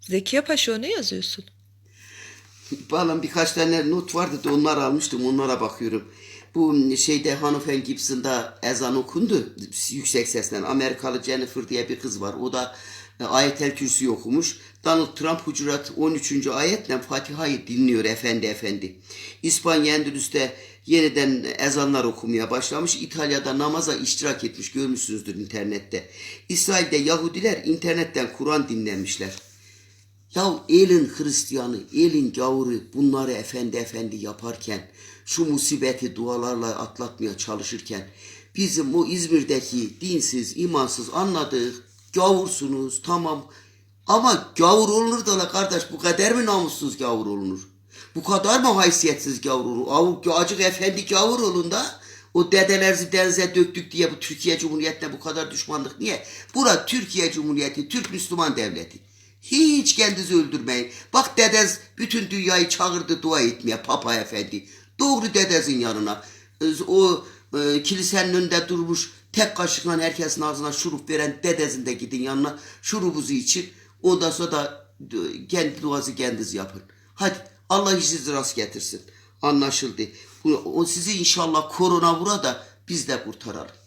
Zekiye Paşa ne yazıyorsun? Valla birkaç tane not vardı da onları almıştım onlara bakıyorum. Bu şeyde Hanover Gibson'da ezan okundu yüksek sesle. Amerikalı Jennifer diye bir kız var. O da e, ayetel kürsüyü okumuş. Donald Trump Hucurat 13. ayetle Fatiha'yı dinliyor efendi efendi. İspanya Endülüs'te yeniden ezanlar okumaya başlamış. İtalya'da namaza iştirak etmiş görmüşsünüzdür internette. İsrail'de Yahudiler internetten Kur'an dinlemişler. Ya elin Hristiyanı, elin gavuru bunları efendi efendi yaparken, şu musibeti dualarla atlatmaya çalışırken, bizim o İzmir'deki dinsiz, imansız anladık, gavursunuz tamam. Ama gavur olunur da la kardeş bu kadar mı namussuz gavur olunur? Bu kadar mı haysiyetsiz gavur olur? Acık efendi gavur olun da o dedelerinizi denize döktük diye bu Türkiye Cumhuriyeti'ne bu kadar düşmanlık niye? Bura Türkiye Cumhuriyeti, Türk Müslüman devleti. Hiç kendinizi öldürmeyin. Bak dedez bütün dünyayı çağırdı dua etmeye Papa Efendi. Doğru dedezin yanına. O e, kilisenin önünde durmuş tek kaşıkla herkesin ağzına şurup veren dedezin de gidin yanına şurubuzu için. Ondan sonra da e, kendi duası kendiniz yapın. Hadi Allah işinizi rast getirsin. Anlaşıldı. O sizi inşallah korona vura da biz de kurtaralım.